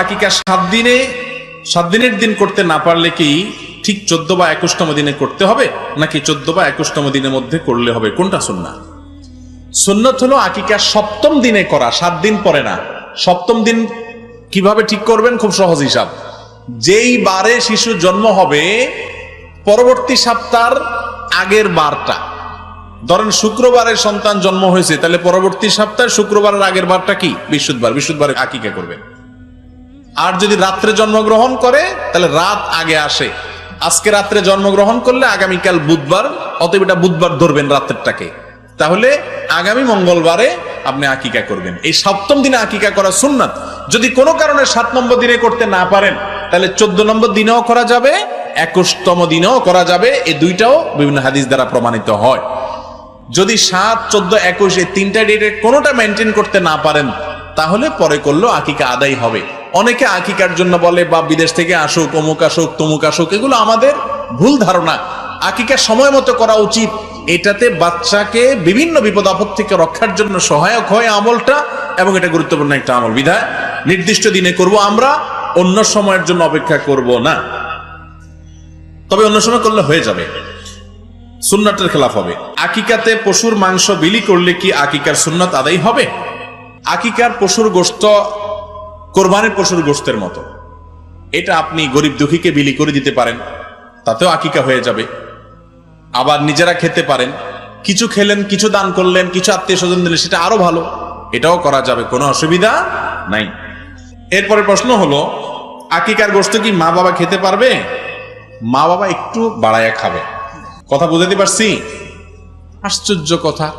আকিকা সাত দিনে, সাত দিনের দিন করতে না পারলে কি ঠিক চোদ্দ বা একুশতম দিনে করতে হবে? নাকি চোদ্দ বা একুশতম দিনের মধ্যে করলে হবে? কোনটা সুন্না সুন্নত হলো আকিকা সপ্তম দিনে করা, সাত দিন পরে না। সপ্তম দিন কীভাবে ঠিক করবেন? খুব সহজ হিসাব। যেই বারে শিশু জন্ম হবে, পরবর্তী সপ্তাহ আগের বারটা। ধরেন শুক্রবারের সন্তান জন্ম হয়েছে, তাহলে পরবর্তী সপ্তাহে শুক্রবারের আগের বারটা কি? বিশুদ্ধবার বিশুদ্ধবারে আকিকা করবেন। আর যদি রাত্রে জন্মগ্রহণ করে, তাহলে রাত আগে আসে। আজকে রাত্রে জন্মগ্রহণ করলে আগামীকাল বুধবার, অতএব এটা বুধবার ধরবেন রাত্রেরটাকে। তাহলে আগামী মঙ্গলবারে আপনি আকিকা করবেন। এই সপ্তম দিনে আকিকা করা সুন্নাত। যদি কোনো কারণে সাত নম্বর দিনে করতে না পারেন, তাহলে চোদ্দ নম্বর দিনেও করা যাবে, একুশতম দিনেও করা যাবে। এই দুইটাও বিভিন্ন হাদিস দ্বারা প্রমাণিত হয়। যদি সাত, চোদ্দ, একুশ এই তিনটা ডেটে কোনোটা মেনটেন করতে না পারেন, তাহলে পরে করলেও আকিকা আদায় হবে। অনেকে আকিকার জন্য বলে বা বিদেশ থেকে আসুক, অমুক আসুক, তমুক আসুক। এগুলো আমাদের ভুল ধারণা। আকিকা সময় মতো করা উচিত। এটাতে বাচ্চাকে বিভিন্ন বিপদ আপদ থেকে রক্ষার জন্য সহায়ক হয় আমলটা এবং এটা গুরুত্বপূর্ণ একটা আমল। বিধায় নির্দিষ্ট দিনে করব আমরা, অন্য সময়ের জন্য অপেক্ষা করব না। তবে অন্য সময় করলে হয়ে যাবে। সুন্নাতের খেলাফ হবে। আকিকাতে পশুর মাংস বিলি করলে কি আকিকার সুন্নাত আদায় হবে? আকিকার পশুর গোস্ত কোরবানির পশুর গোস্তের মতো। এটা আপনি গরিব দুঃখীকে বিলি করে দিতে পারেন, তাতেও আকিকা হয়ে যাবে। আবার নিজেরা খেতে পারেন, কিছু খেলেন, কিছু দান করলেন, কিছু আত্মীয় স্বজন দিলেন, সেটা আরও ভালো। এটাও করা যাবে, কোনো অসুবিধা নাই। এরপরে প্রশ্ন হলো, আকিকার গোস্ত কি মা বাবা খেতে পারবে? মা বাবা একটু বাড়ায়া খাবে। কথা বুঝাতে পারছি? আশ্চর্য কথা।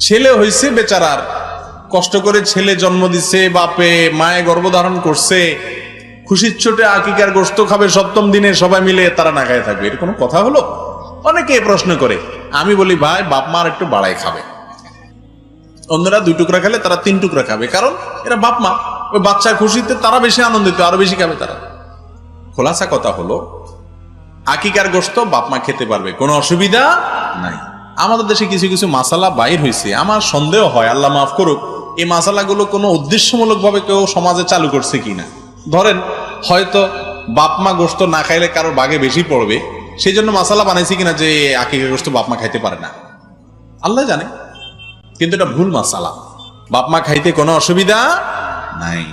ছেলে হয়েছে বেচারার কষ্ট করে ছেলে জন্ম দিছে, বাপে মায়ে গর্ভধারণ করছে, খুশির ছোটে আকিকার গোস্ত খাবে সপ্তম দিনে, সবাই মিলে তারা না খায় থাকবে। এটা কোনো কথা হলো? অনেকে প্রশ্ন করে। আমি বলি, ভাই, বাপ মার একটু বাড়াই খাবে। অন্যরা দুই টুকরা খেলে, তারা তিন টুকরা খাবে। কারণ এরা বাপ মা। ওই বাচ্চা খুশিতে তারা বেশি আনন্দিত, আরও বেশি খাবে তারা। খোলাসা কথা হলো, আকিকার গোস্ত বাপ মা খেতে পারবে। কোনো অসুবিধা নাই। আমাদের দেশে কিছু কিছু মাসালা বাইর হয়েছে আমার সন্দেহ হয়, আল্লাহ মাফ করুক। এই মাসালাগুলো কোনো উদ্দেশ্যমূলক ভাবে কেউ সমাজে চালু করছে কিনা? ধরেন, হয়তো বাপমা গোস্ত না খাইলে কারোর বাগে বেশি পড়বে সেই জন্য মাসালা বানাইছি কিনা যে আকিকার গোস্ত বাপমা খাইতে পারে না? আল্লাহ জানে। কিন্তু এটা ভুল মাসালা। বাপমা খাইতে কোনো অসুবিধা নাই।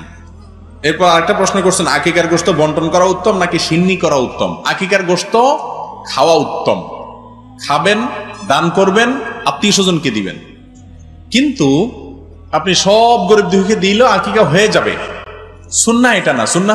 এরপর আরেকটা প্রশ্ন করছেন, আকিকার গোস্ত বন্টন করা উত্তম নাকি সিন্নি করা উত্তম? আকিকার গোস্ত খাওয়া উত্তম। খাবেন, দান করবেন, আত্মীয় স্বজনকে দিবেন। কিন্তু আপনি সব গরিব দুঃখীকে দিল আকিকা হয়ে যাবে। সুন্না এটা না সুন্না